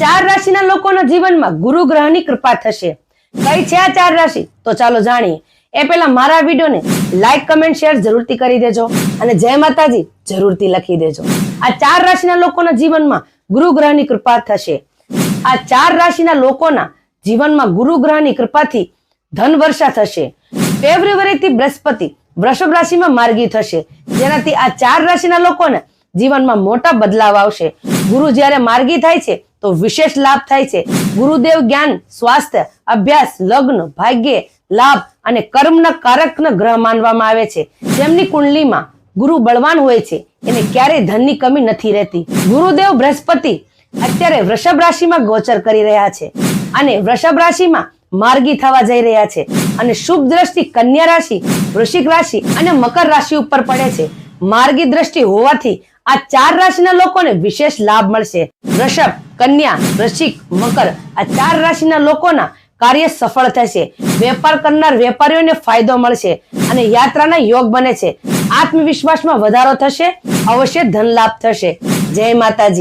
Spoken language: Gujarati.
ચાર રાશિના લોકોના જીવનમાં ગુરુ ગ્રહની કૃપા થશે. કઈ છે આ ચાર રાશિ? તો ચાલો જાણીએ. એ પહેલા મારા વિડીયોને લાઈક કમેન્ટ શેર જરૂરથી કરી દેજો અને જય માતાજી જરૂરથી લખી દેજો. આ ચાર રાશિના લોકોના જીવનમાં ગુરુ ગ્રહની કૃપા થશે. આ ચાર રાશિના લોકોના જીવનમાં ગુરુ ગ્રહની કૃપાથી ધન વર્ષા થશે. ફેબ્રુઆરીથી બૃહસ્પતિ વૃષભ રાશિમાં માર્ગી થશે. જેનાથી આ ચાર રાશિના લોકોને જીવનમાં મોટા બદલાવ આવશે. ગુરુ જ્યારે માર્ગી થાય છે તો વિશેષ લાભ થાય છે. ગુરુદેવ જ્ઞાન, સ્વાસ્થ્ય, અભ્યાસ, લગ્ન, ભાગ્ય, લાભ અને કર્મના કારકના ગ્રહ માનવામાં આવે છે. જેમની કુંડલીમાં ગુરુ બળવાન હોય છે, એને ક્યારેય ધનની કમી નથી રહેતી. ગુરુદેવ બૃહસ્પતિ અત્યારે વૃષભ રાશિમાં ગોચર કરી રહ્યા છે અને વૃષભ રાશિમાં માર્ગી થવા જઈ રહ્યા છે અને શુભ દ્રષ્ટિ કન્યા રાશિ, વૃશ્ચિક રાશિ અને મકર રાશિ ઉપર પડે છે. માર્ગી દ્રષ્ટિ હોવાથી આ ચાર રાશિના લોકોને વિશેષ લાભ મળશે. વૃષભ કન્યા, વૃશ્ચિક, મકર આ ચાર રાશિના લોકોના કાર્ય સફળ થશે. વેપાર કરનાર વેપારીઓને ફાયદો મળશે અને યાત્રાના યોગ બને છે. આત્મવિશ્વાસમાં વધારો થશે, અવશ્ય ધન લાભ થશે. જય માતાજી.